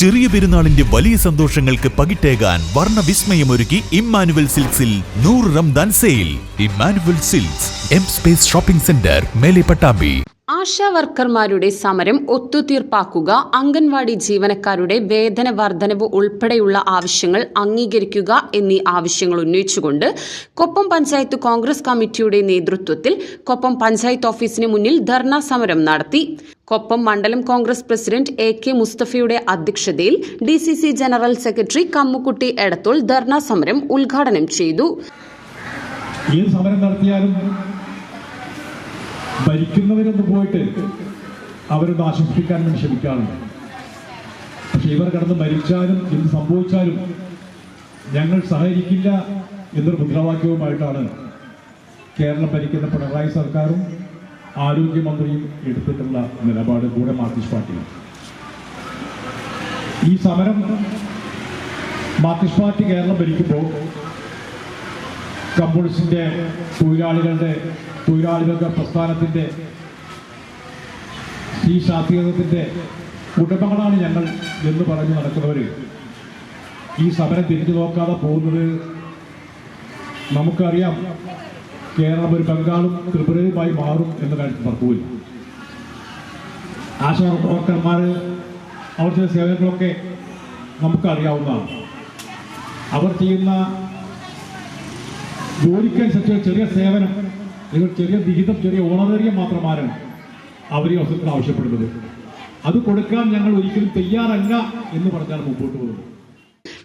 ചെറിയ പെരുന്നാളിന്റെ വലിയ സന്തോഷങ്ങൾക്ക് പകിട്ടേകാൻ വിസ്മയമൊരുക്കി ഇമ്മാനുവൽ സിൽക്സിൽ നൂറ് Ramadan sale. Emmanuel silks M space shopping centre മേലെ പട്ടാമ്പി. ആശാ വർക്കർമാരുടെ സമരം ഒത്തുതീർപ്പാക്കുക അംഗൻവാടി ജീവനക്കാരുടെ വേതന വർധനവ് ഉൾപ്പെടെയുള്ള ആവശ്യങ്ങൾ അംഗീകരിക്കുക എന്നീ ആവശ്യങ്ങൾ ഉന്നയിച്ചുകൊണ്ട് കൊപ്പം പഞ്ചായത്ത് കോൺഗ്രസ് കമ്മിറ്റിയുടെ നേതൃത്വത്തിൽ കൊപ്പം പഞ്ചായത്ത് ഓഫീസിന് മുന്നിൽ ധർണാ സമരം നടത്തി. കൊപ്പം മണ്ഡലം കോൺഗ്രസ് പ്രസിഡന്റ് എ കെ മുസ്തഫയുടെ അധ്യക്ഷതയിൽ D C C general secretary Kammukutty Edathol dharna സമരം ഉദ്ഘാടനം ചെയ്തു. ഈ സമരം നടത്തിയാലും ഭരിക്കുന്നവരൊന്ന് പോയിട്ട് അവരൊന്ന് ആശ്വസിപ്പിക്കാൻ വേണ്ടി ശ്രമിക്കാറുണ്ട് ഇവർ കടന്ന് മരിച്ചാലും എന്ത് സംഭവിച്ചാലും ഞങ്ങൾ സഹകരിക്കില്ല എന്നൊരു മുദ്രാവാക്യവുമായിട്ടാണ് കേരളം ഭരിക്കുന്ന പിണറായി സർക്കാരും ആരോഗ്യമന്ത്രിയും എടുത്തിട്ടുള്ള നിലപാട് കൂടെ മാർക്സിസ്റ്റ് പാർട്ടി ഈ സമരം മാർക്സിസ്റ്റ് പാർട്ടി കേരളം ഭരിക്കുമ്പോൾ കമ്മ്യൂണിസ്റ്റിന്റെ തൊഴിലാളികളുടെ തൊഴിലാളികളുടെ പ്രസ്ഥാനത്തിന്റെ ഈ ശാസ്ത്രീയത്തിന്റെ കുടുംബങ്ങളാണ് ഞങ്ങൾ എന്ന് പറഞ്ഞ് നടക്കുന്നവര്. ഈ സമരം തിരിഞ്ഞു നോക്കാതെ പോകുന്നത് നമുക്കറിയാം. കേരളം ഒരു ബംഗാളും ത്രിപുരയുമായി മാറും എന്ന കാര്യത്തിൽ തർക്കമില്ല ആശാ പ്രവർത്തകന്മാർ അവർ ചെയ്ത സേവനങ്ങളൊക്കെ നമുക്കറിയാവുന്നതാണ്. അവർ ചെയ്യുന്ന ജോലിക്കനുസരിച്ച് ചെറിയ സേവനം നിങ്ങൾ ചെറിയ വിഹിതം ചെറിയ ഓണറേറിയം മാത്രമാണ് അവർ ഈ അവസരത്തിൽ ആവശ്യപ്പെടുന്നത്. അത് കൊടുക്കാൻ ഞങ്ങൾ ഒരിക്കലും തയ്യാറല്ല എന്ന് പറഞ്ഞാണ് മുമ്പോട്ട് പോകുന്നത്.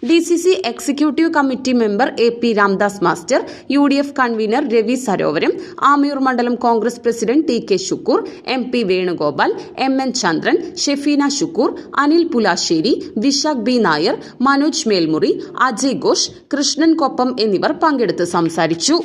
D C C executive committee member A P Ramdas master U D F convener Ravi Sarovaram Amayur മണ്ഡലം Congress president T K Shukkur M P Venugopal M N Chandran Shefeena Shukkur Anil Pulassery Vishakh B Nair Manoj Melmuri Ajay Ghosh Krishnan Koppam എന്നിവർ പങ്കെടുത്ത് സംസാരിച്ചു.